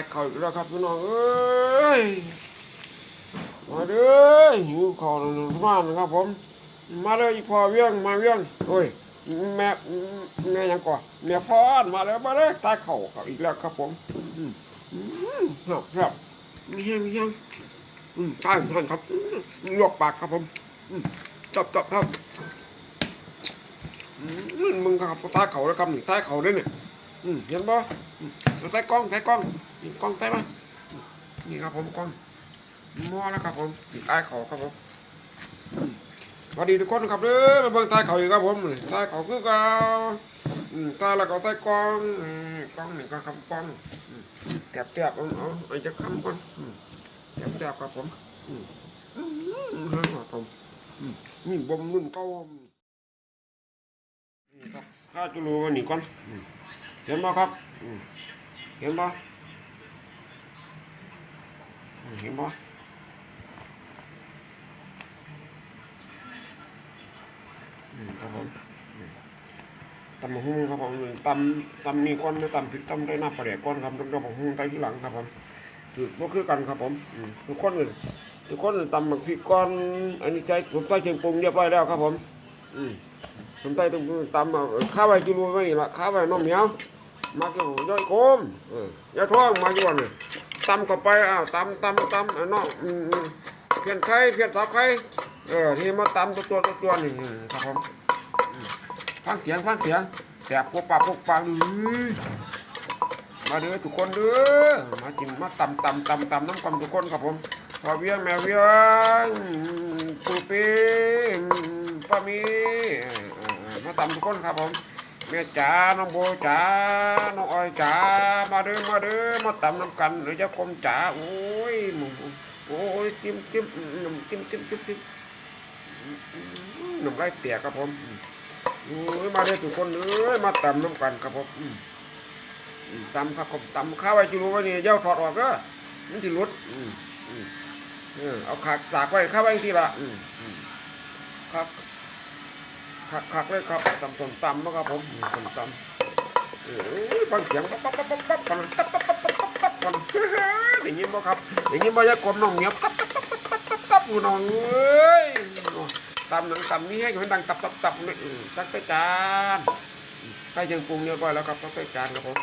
ายเข่าอีกแล้วครับพี่น้องเอ้ยมาเด้อหิวข้าวแล้วมานะครับผม มาเลยอีพ่อเวียงมาเวียงโอ้ยแม่แม่ยังก่อนแม่พรมาแล้วมาเลยตายเข่าเขาอีกแล้วครับผมอืมครับครับมีแห้งมีแห้งอืมใช่ท่านครับลวกปากครับผมอืมจับจับครับอืมมึงครับตายเข่าแล้วครับนี่ตายเข่าด้วยเนี่ย อืมเห็นปะอืมใส่กล้องใส่กล้องกล้องใส่มานี่ครับผมกล้องมัวแล้วครับผมนี่ตายเข่าครับผมสวัสดีทุกคนครับเด้อมาเบิ่งใต้เขาอีกครับผมใต้เขาคือเก่าใต้แล้วก็ใต้กล้องกล้องนี่ก็คำกล้องแตบแตบเอาเอาไอ้จะคำก่อนแตบแตบครับผมครับผมนี่บ่มนุ่นเก่านี่ครับข้าจะรู้ว่านี่ก่อน เห็นบ่ครับอืมเห็นบ่อืมเห็นบ่อืมครับผมอืมตำหุ้งครับผมตำตำนี่ก้อนไม่ตำพริกตำได้หน้าปลาแดกก้อนครับต้องตำมะฮุ่งใต้ที่หลังครับผมคือก็คือกันครับผมอืมทุกคนเลยทุกคนตำมะพริกก้อน อันนี้ใจผมใต้เชียงปรุงเรียบร้อยแล้วครับผมอืมผมใต้ต้องตำเอาข้าวไว้กินรู้ไว้นี่ละข้าวไว้น้องเหมียว มาเกี่ย่อยโคมเอย่าท้องมากี่วันตำเข้าไปอ้าวตำตำตำอะเนาะอืมอืมเพียนไข่เพียนสาไข่เออที่มาตำตัวตัวตัวตัวนี่ครับผมฟังเสียงฟังเสียงแสบพวกปากพวกปากเลยมาเด้อทุกคนเด้อมากินมาตำตำตำตำน้ำกันทุกคนครับผมพอเวียงแมวเวียงปูปีป้ามีมาตำทุกคนครับผม แม่จ๋าน้องโบจ๋าน้องอ้อยจ๋ามาเด้อมาเด้อมาตำน้ำกันหรือจะคมจ๋าโอ้ยหมูโอ้ยจิ้มจิ้มอืมจิ้มจิ้มจิ้มจิ้มน้ำลายเตียครับผมโอ้ยมาเลยทุกคนเอ้ยมาตำน้ำกันครับผมอืมอืมตำครับผมตำข้าวไว้จิรู้ไว้นี่เย้าถอดออกก็มันสิหลุดเออเอาขากสากไว้ข้าวไว้ทีละครับ คักคักเลยครับตำต้มตำนะครับผมอืมต้มตำเออโอ้ยฟังเสียงปั๊บปั๊บปั๊บปั๊บปั๊บกันปั๊บปั๊บปั๊บปั๊บปั๊บปั๊บกันได้ยินบ่ครับได้ยินบ่ยากลมน้องเหมียวปั๊บปั๊บปั๊บปั๊บปั๊บปั๊บอยู่น้องเอ้ยตำหนังตำนี้ให้มันดังตับตับตับเลยตักไปจานใกล้ยังปรุงเรียบร้อยแล้วครับตักไปจานครับผม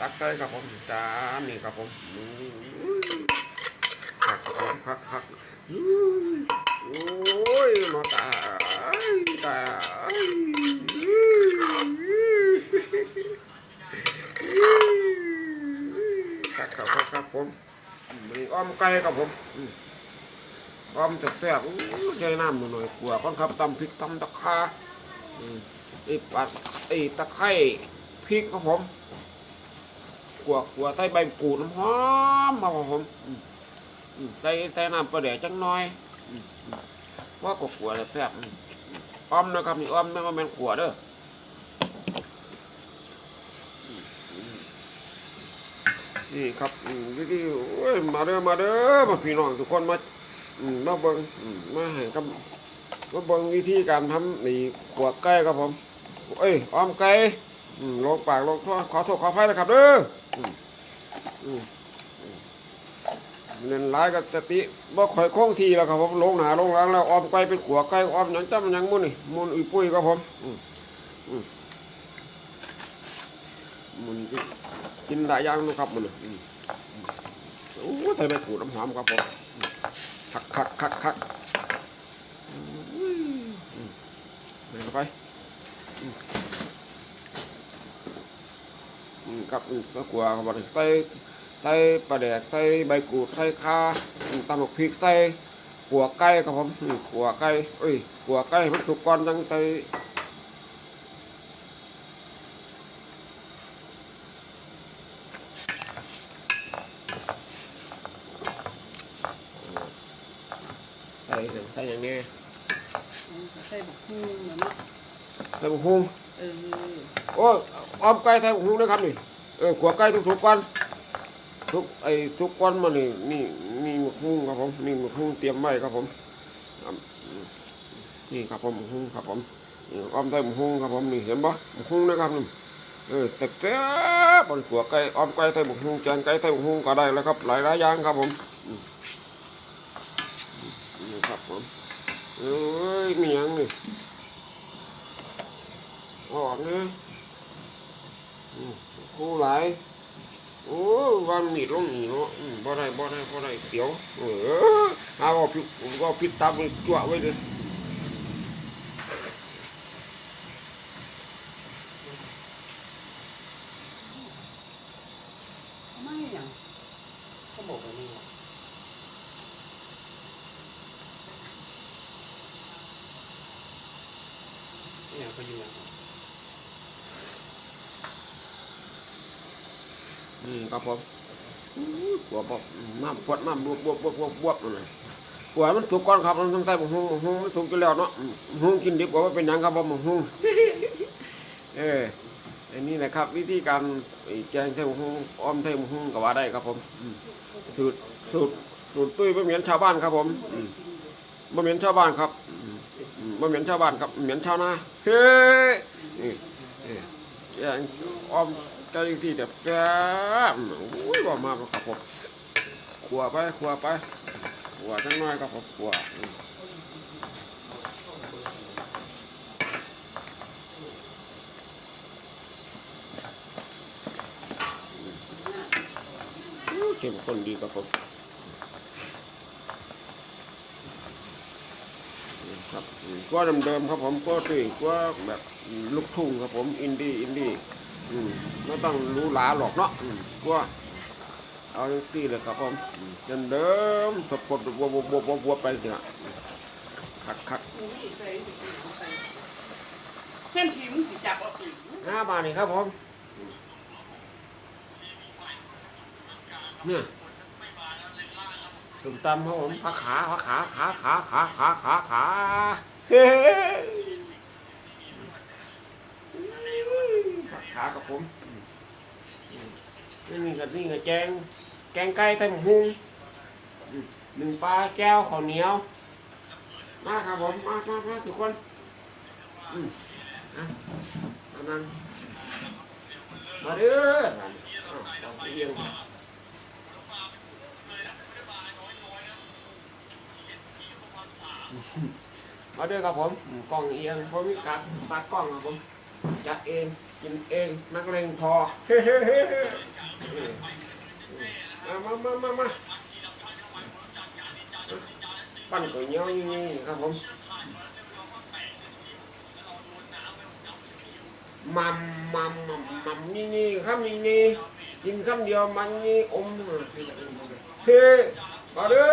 ตักไปครับผมจานนี่ครับผมคักครับผมคักคักอืมโอ้ยมาตายตายคักครับคักครับผมมีอ้อม ไก่ครับผมออมจะแซ่บใช้น้ำหน่อยกลัวก่อนครับตำพริกตำตะคาไอ้ปัดไอ้ตะไคร้พริกครับผมกลัวกลัวใส่ใบกูดน้ำหอมครับผมใส่ใส่น้ำปลาแดกจังหน่อยว่าก็กลัวเลยแซ่บอืมอมนะครับนี่ออมไม่ว่าแม่นกลัวเด้อมอืม นี่ครับวิธีโอ้ยมาเด้อมาเด้อมาพี่น้องทุกคนมามาเบิ่งมาให้กับมาเบิ่งวิธีการทำนี่ขวดไก่ครับผมเอ้ยอ้อมไก่ลงปากลงท้อขอโทษขออภัยนะครับเด้อเล่นร้ายกับจติบ่ข่อยคงทีแล้วครับผมลงหนาลงหลังแล้วอ้อมไก่เป็นขวดไก่อ้อมยังจ้ำยังมุ่นนี่มุ่นอุ้ยปุ้ยครับผมอืมอืมมุ่น กินหลายอย่างนะครับมุ่นโอ้ใส่ใบกูดน้ำหอมครับผมคักคักคักคักเดินไปครับอืมก็กลัวครับใส่ใส่ปลาแดกใส่ใบกูดใส่ข่าตำบักพริกใส่ขัวไก่ครับผมขัวไก่เอ้ยขัวไก่มันสุกก่อนจังใส่ใส่ใส่อย่างนี้ ใส่บักฮู้เหมือนเนาะใส่บุกฮุงเออโอ้ยออมไก่ไทยหุงนะครับนี่เออขัวไก่ทุกๆวันทุกไอ้ทุกวันมานี่นี่นี่หมกหุงครับผมนี่หมกหุงเตรียมไว้ครับผมครับนี่ครับผมหมกหุงครับผมนี่ออมไทยหมกหุงครับผมนี่เห็นปะหมกหุงนะครับนี่เออแต่แต่บนขัวไก่อ้อมไก่ไทยบุกฮุงแกงไก่ไทยบุกฮุงก็ได้แล้วครับ หลายหลายๆอย่างครับผมอืมนี่ครับผม เอ้ยมียังนี่หอกเนี่ยคู่หลายโอ้วันมีดลงหนีเนาะบ่ได้บ่ได้บ่ได้เสียวเออเอาพิษก็พิษตามไปจั่วไว้เลย ไม่อย่าง เขาบอกว่านี่ เนี่ยก็อยู่แล้วนี่ครับผมบวบบบน้ำปวดน้ำบวบบวบบวบบวบบวบเลยปวดมันสุกก่อนครับมันต้องใส่บุ้งบุ้งมันสุกกันแล้วเนาะบุ้งกินดิบก็ว่าเป็นยังครับผมบุ้งเอออันนี้นะครับ วิธีการแกงไทยบุ้งอ้อมไทยบุ้งก็ว่าได้ครับผมสูตรสูตรสูตรตุ้ยไม่เหมือนชาวบ้านครับผมไม่เหมือนชาวบ้านครับ อืมอืมไม่เหมือนชาวบ้านครับเหมือนชาวนาเฮ้ยนี่เออแกงอ้อมไก่ที่แบบแซ่บอุ้ยว่มาครับผมขัวไปขัวไปขัวจังน้อยครับผมขัวอืมเข้มข้นดีครับผม ครับอืมก็เดิมๆครับผมก็ตีก็แบบลูกทุ่งครับผมอินดี้อินดี้อืมไม่ต้องหรู้หลาหรอกเนาะอืมก็เอาอย่างที่เลยครับผมอืมเดิมๆสดๆบวบๆบวบๆไปสินะคักคักมึงไม่ใส่สิใส่เพื่อนทีมงสิจับเอาอีกๆห้าบาทนี่ครับผมเนี่ย สุ่มตำครับผมขาขาขาขาขาขาขาขาขาเฮ้ขาขากับผมนี่นี่กับนี่กับแกง แกงไก่ไทยหมูหุงหนึ่งปลาแก้วข้าวเหนียว มาครับผม มามามาทุกคนอืมอะมานั่งมาเด้ออ้าวเอาไปเยี่ย มาด้อครับผมกล้องเอียงผมมีการตัดกล้องครับผมจัดเองกินเองนักเลงพอเฮ้เฮ้เฮ้เฮ้มามามามาปั้นก๋วยเตี๋ยวย่างนี้ครับผมมัมมัมมัมมัมนี่นี่ครับนี่นี่กินคำเดียวมันนี่อมเฮ้มาเด้อ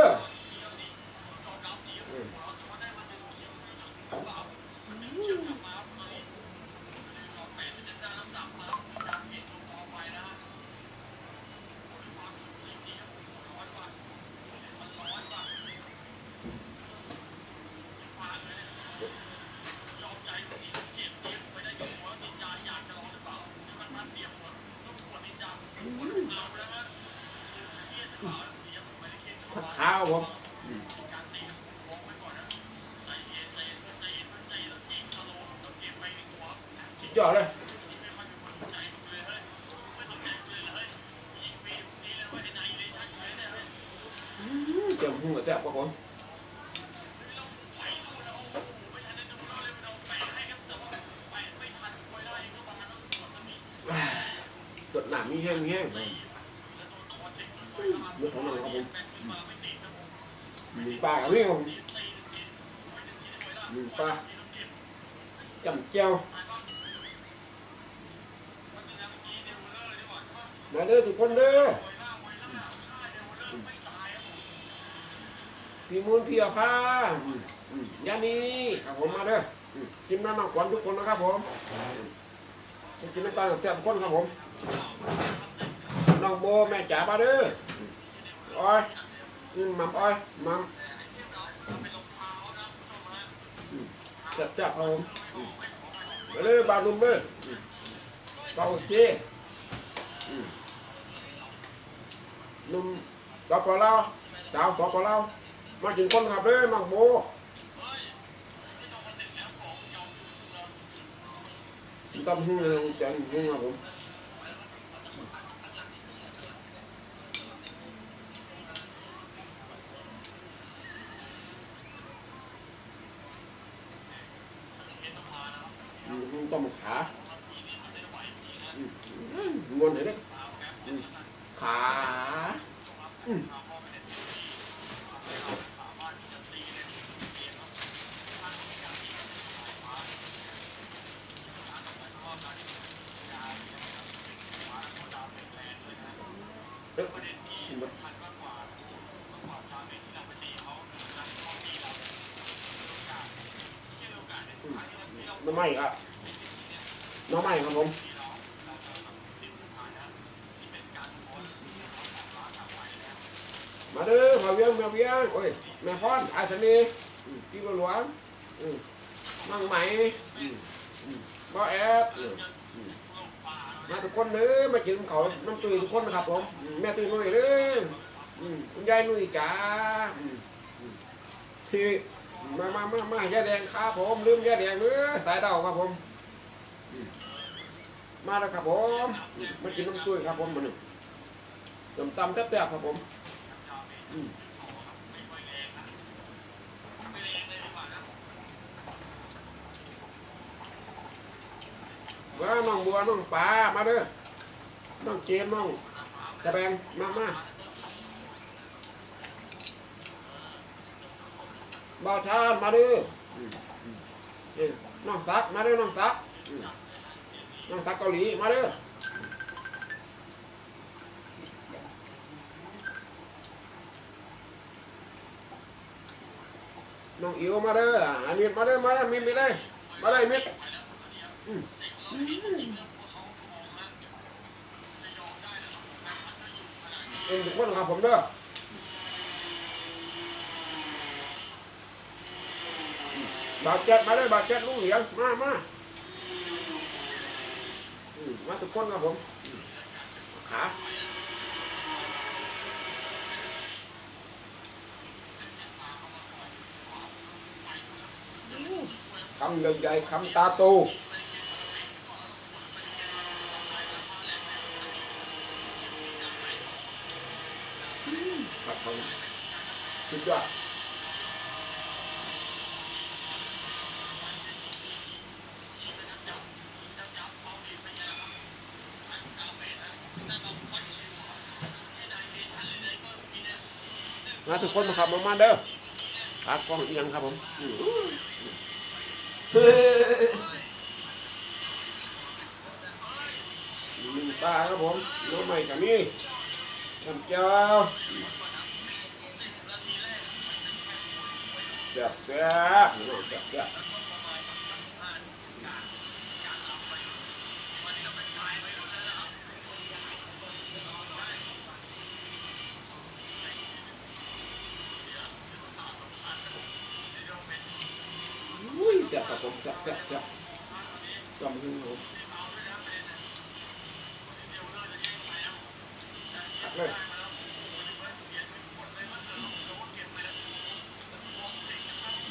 ผัดขา ครับผมสุดยอดเลยเจียวหุ่งกับแซ่บครับผมตดหนามมีแห้งมีแห้งเนื้อของมันครับผม มูปลากับนี่ครับผมหมูปลาจำเจียวมาเด้อทุกคนเด้อพี่มูลพี่อาภาอืมอืมยานีครับผมมาเด้อกินน้ำมันขวัญทุกคนนะครับผมกินน้ำตาลแซ่บทุกคนครับผมน้องโบแม่จ๋ามาเด้ออืมอ้ย กินมัมอ้อยมัมจับจับเอาเลยบาดุมเลยเป่าเจนุ่มสปอลาดาวสปอลามากินคนขับเลยมังโมต้องหึงเลยเจันหึ่งนะผม อืมงวนไหนเนี่ยอืมขาอืมเอ๊ะน้ำไหม้ครับน้ำไหม้ครับผม มาเด้อมาเวียงมาเวียงโอ้ยแม่พรอาชนีอืมพี่บัวหลวงมั่งไหมอืมอืมบ่แอบอืมาทุกคนเด้อมากินเขาน้ำตุยทุกคนนะครับผมแม่ตุยนุ่ยเด้ออืมคุณยายนุ่ยจ๋าที่มามามามาแย่แดงครับผมลืมแย่แดงเด้อสายเดาครับผม มาแล้วครับผมมากินน้ำตุยครับผมมาหนึ่งตำตำแซ่บๆครับผม ว่าน้องบัวน้องปลามาเด้อน้องเจนน้องตะแบงมามาบ่าวชานมาเด้ออืมอืมเอ้ยน้องซักมาเด้อน้องซักน้องซักเกาหลีมาเด้อ น้องอิ๋วมาเด้ออันนี้มาเด้อมาเด้อมิดมิดเลยมาเลยมิดเองทุกคนครับผมเด้อบาดเจ็บมาเลยบาดเจ็บลุงเหลียงมามาอืมมาทุกคนครับผมขา คำใหญ่ๆคำตาโตครับผมสุดยอดมาทุกคนมาขับมามาเด้อขากล้องเอียงครับผม มีปลาครับผมน้องใหม่กับมี่น้ำเจ้าแซ่บแซ่บพี่น้องแซ่บแซ่บอุ้ย แซ่บครับผมแซ่บแซ่บแซ่บจำขึ้นผมหักเลย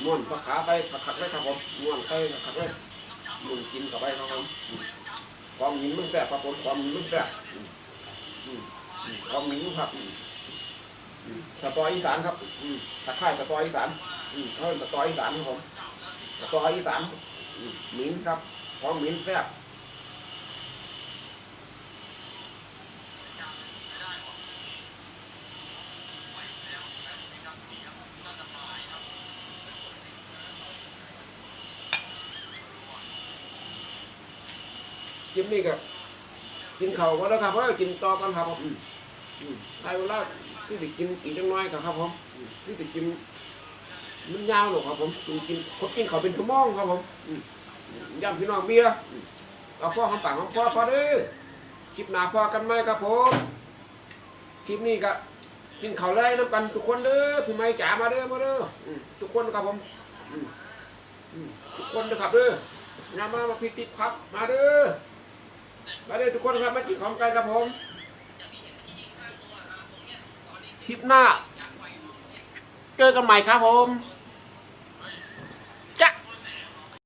ม้วนผักขาไปผักขักเลยครับผมม้วนไปผักขักเลยมุนกินเข้าไปครับผมอืมความหมิ่นมันแซ่บครับผมความหมิ่นมันแซ่บอืมอืมอืมความหมิ่นครับอืมอืมสตออีสานครับอืมตะไคร้สตออีสานอืมเขาเป็นสตออีสานครับผม สตออีสานอืมหมิ่นครับความหมิ่นแซ่บกินนี่กับกินเข่าวก็แล้วครับเพราะกินต่อกันครับผมอืมอืมใช้เวลาที่จะกินอีกจังน้อยครับครับผมอืมที่จะกิน มันยาวหรอกครับผมกินผมกินเขาเป็นชั่วโมงครับผมย่ำพี่น้องเบียร์อืมเอาพ่อคำปากของพ่อพอเด้อคลิปหน้าพอกันไหมครับผมคลิปนี้ก็กินข้าวแรงน้ำกันทุกคนเด้อพี่ไม้จ๋ามาเด้อมาเด้อทุกคนครับผมทุกคนนะครับเด้องานมามาพิติดครับ มาเด้อมาเลยทุกคนครับมากินของกันครับผมคลิปหน้าเจอกันใหม่ครับผม